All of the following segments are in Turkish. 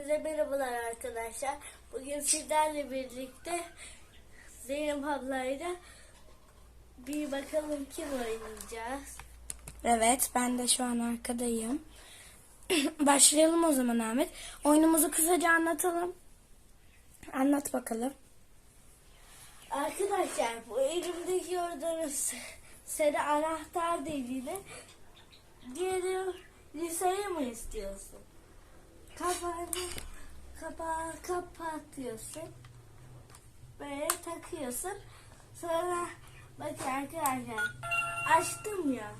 Hepinize merhabalar arkadaşlar. Bugün sizlerle birlikte Zeynep ablayla bir bakalım kim oynayacağız. Evet, ben de şu an arkadayım. Başlayalım o zaman Ahmet. Oyunumuzu kısaca anlatalım. Anlat bakalım. Arkadaşlar bu elimdeki gördüğünüz sarı anahtar deliğine diğeri liseye mi istiyorsun? Kapağını kapağı kapatıyorsun. Böyle takıyorsun. Sonra bak arkadaşlar açtım ya.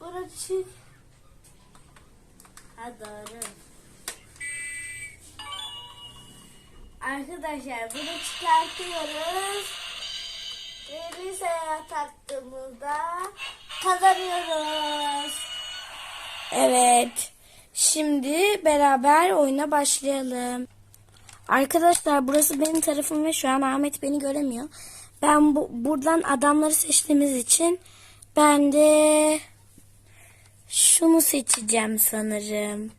Bunu çık. Ha doğru. Arkadaşlar bunu çıkartıyoruz. Ve liseye taktığımızda kazanıyoruz. Evet. Şimdi beraber oyuna başlayalım. Arkadaşlar burası benim tarafım ve şu an Ahmet beni göremiyor. Ben bu, buradan adamları seçtiğimiz için ben de şunu seçeceğim sanırım.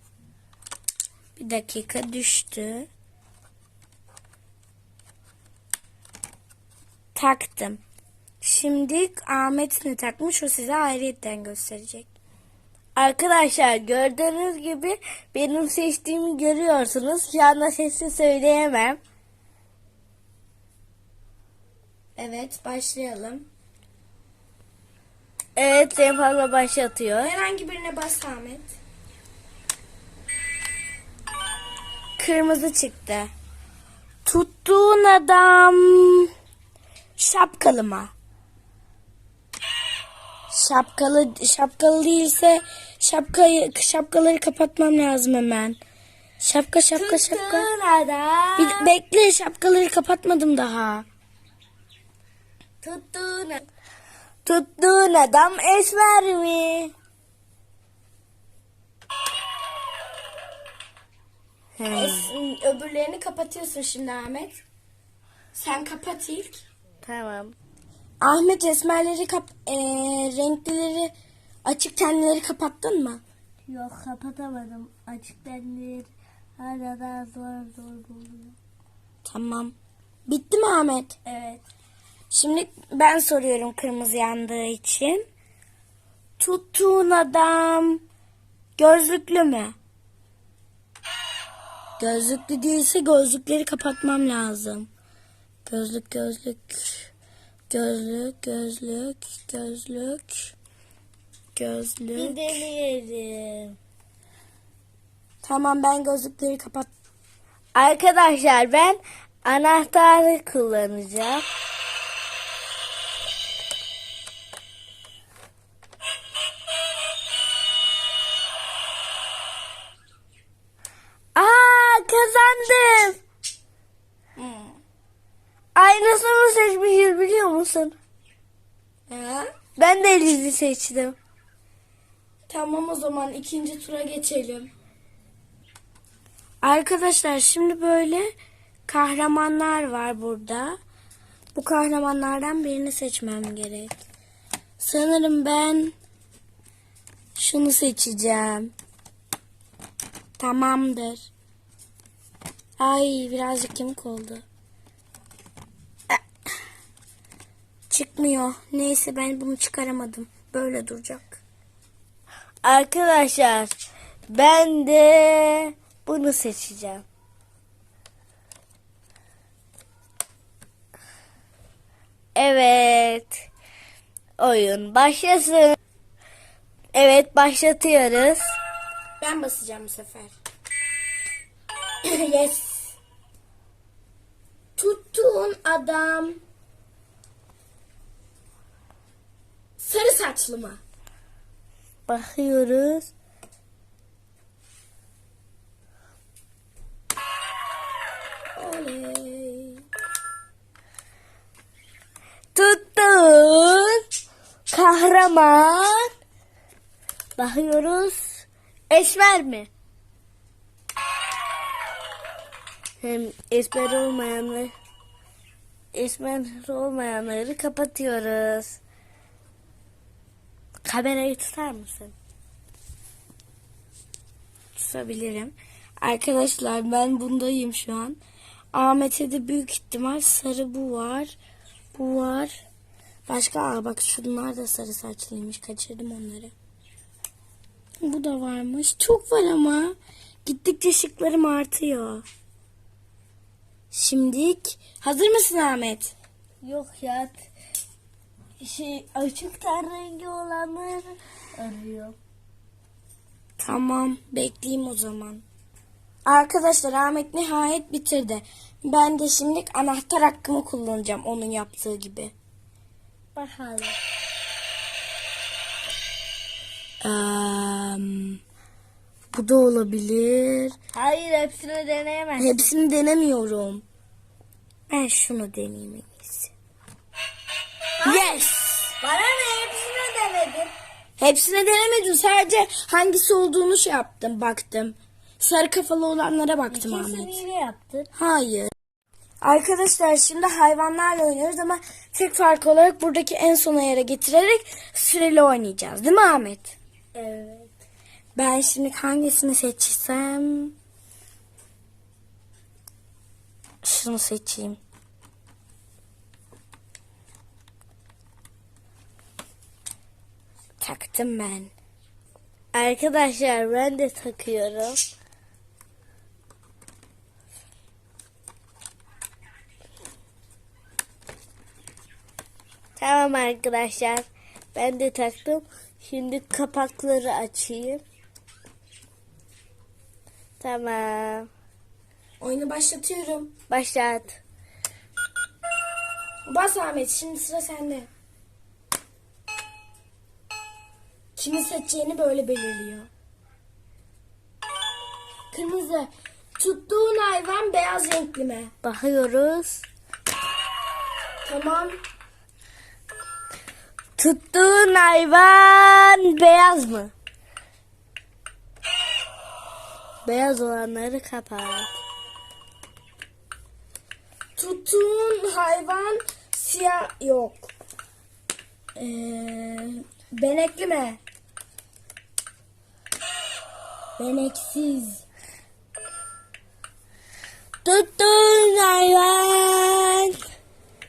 Bir dakika düştü. Taktım. Şimdi Ahmet ne takmış o size ayrıyetten gösterecek. Arkadaşlar gördüğünüz gibi benim seçtiğimi görüyorsunuz. Şu anda sesli söyleyemem. Evet başlayalım. Evet Zeynep abla başlatıyor. Herhangi birine bas Ahmet. Kırmızı çıktı. Tuttuğun adam şapkalı mı? Şapkalı şapkalı değilse şapkayı şapkaları kapatmam lazım hemen. Şapka şapka şapka. Bir, bekle şapkaları kapatmadım daha. Tuttuğun Tuttuğun adam esmer mi? Es- öbürlerini kapatıyorsun şimdi Ahmet. Sen kapat ilk. Tamam. Ahmet esmerleri kap eee, renklileri açık tenleri kapattın mı? Yok kapatamadım. Açık dendir. Hala daha zor zor buluyor. Tamam. Bitti mi Ahmet? Evet. Şimdi ben soruyorum kırmızı yandığı için. Tuttuğun adam gözlüklü mü? Gözlüklü değilse gözlükleri kapatmam lazım. Gözlük, gözlük, gözlük, gözlük, gözlük, Bir gözlük. deneyelim. Tamam ben gözlükleri kapat. Arkadaşlar ben anahtarı kullanacağım. Ha? Ben de Liz'i seçtim. Tamam o zaman ikinci tura geçelim. Arkadaşlar şimdi böyle kahramanlar var burada. Bu kahramanlardan birini seçmem gerek. Sanırım ben şunu seçeceğim. Tamamdır. Ay birazcık yamuk oldu. Çıkmıyor. Neyse ben bunu çıkaramadım. Böyle duracak. Arkadaşlar ben de bunu seçeceğim. Evet. Oyun başlasın. Evet başlatıyoruz. Ben basacağım bu sefer. yes. Tuttuğun adam mı? Bakıyoruz. Oley. Tuttun. Kahraman. Bakıyoruz. Esmer mi? Hem esmer olmayanları esmer olmayanları kapatıyoruz. Kamerayı tutar mısın? kısabilirim. Arkadaşlar ben bundayım şu an. Ahmet'e de büyük ihtimal sarı bu var. Bu var. Başka aa bak şunlar da sarı saçlıymış. Kaçırdım onları. Bu da varmış. Çok var ama. Gittikçe şıklarım artıyor. Şimdilik hazır mısın Ahmet? Yok ya. Şey açık ten rengi olanları arıyorum. Tamam, bekleyeyim o zaman. Arkadaşlar Ahmet nihayet bitirdi. Ben de şimdi anahtar hakkımı kullanacağım onun yaptığı gibi. Bakalım. Eee, bu da olabilir. Hayır hepsini deneyemez. Hepsini denemiyorum. Ben şunu deneyeyim. Yes! Bana ne hepsini denedim. Hepsini denemedim. Sadece hangisi olduğunu şey yaptım, baktım. Sarı kafalı olanlara baktım Ahmet. Yine yaptın. Hayır. Arkadaşlar şimdi hayvanlarla oynuyoruz ama tek fark olarak buradaki en sona yere getirerek süreli oynayacağız. Değil mi Ahmet? Evet. Ben şimdi hangisini seçsem? Şunu seçeyim. Taktım ben. Arkadaşlar ben de takıyorum. Tamam arkadaşlar. Ben de taktım. Şimdi kapakları açayım. Tamam. Oyunu başlatıyorum. Başlat. Bas Ahmet şimdi sıra sende. Kimi seçeceğini böyle belirliyor. Kırmızı. Tuttuğun hayvan beyaz renkli mi? Bakıyoruz. Tamam. Tuttuğun hayvan beyaz mı? Beyaz olanları kapat. Tuttuğun hayvan siyah yok. Ee, benekli mi? Beneksiz. Tuttuğun hayvan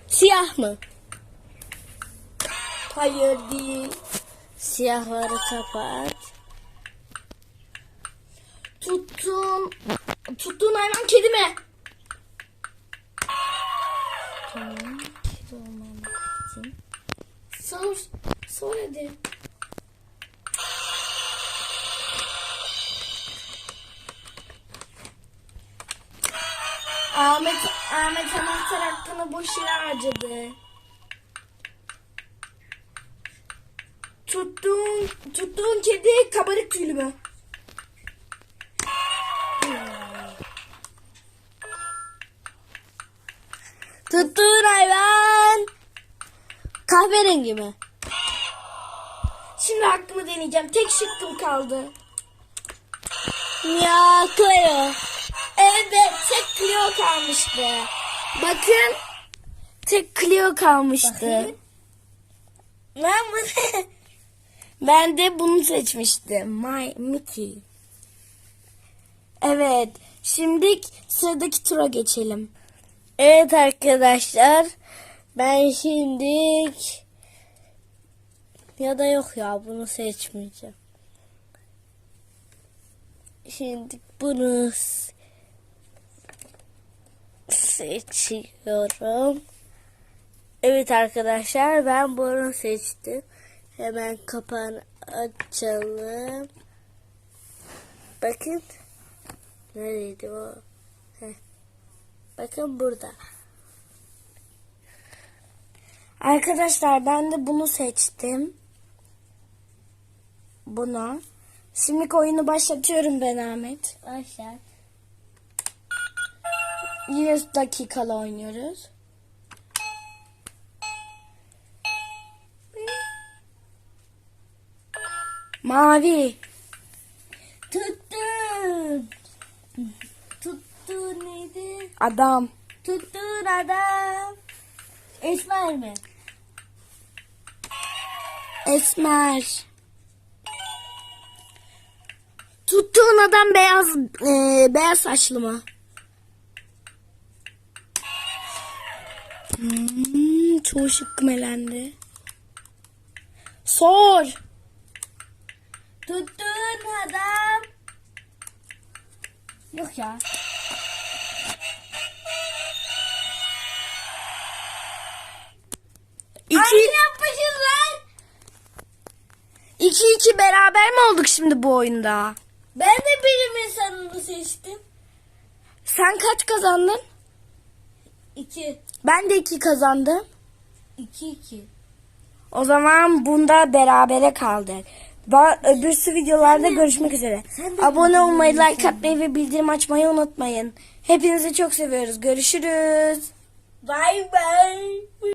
siyah mı? Hayır değil. Siyahları kapat. Tuttuğun tuttuğun hayvan kedi mi? Tamam. Kedi olmamak için. Sor. Sor hadi. Ahmet, anahtar hakkını boş yere harcadı. Tuttuğun, tuttuğun kedi kabarık tüylü mü? Tuttuğun hayvan kahverengi mi? Şimdi hakkımı deneyeceğim. Tek şıkkım kaldı. Ya Cleo. Clio kalmıştı. Bakın, tek Clio kalmıştı. Bakayım. Ben bu Ben de bunu seçmiştim. My Mickey. Evet, şimdi sıradaki tura geçelim. Evet arkadaşlar. Ben şimdi ya da yok ya bunu seçmeyeceğim. Şimdi bunu seçiyorum. Evet arkadaşlar ben bunu seçtim. Hemen kapağını açalım. Bakın. Nereydi o? Heh. Bakın burada. Arkadaşlar ben de bunu seçtim. Bunu. Şimdi oyunu başlatıyorum ben Ahmet. Başlat. Yine dakikalı oynuyoruz. Mavi. Tuttum. Tuttu neydi? Adam. Tuttuğun adam. Esmer mi? Esmer. Tuttuğun adam beyaz e, beyaz saçlı mı? Hmm, çoğu şıkkım elendi. Sor. Tuttuğun adam. Yok ya. İki, yapmışız lan? iki iki beraber mi olduk şimdi bu oyunda? Ben de bilim insanını seçtim. Sen kaç kazandın? İki. Ben de iki kazandım. İki iki. O zaman bunda berabere kaldık. Ba- Öbürsü videolarda görüşmek üzere. Abone olmayı, like atmayı ve bildirim açmayı unutmayın. Hepinizi çok seviyoruz. Görüşürüz. Bye bye.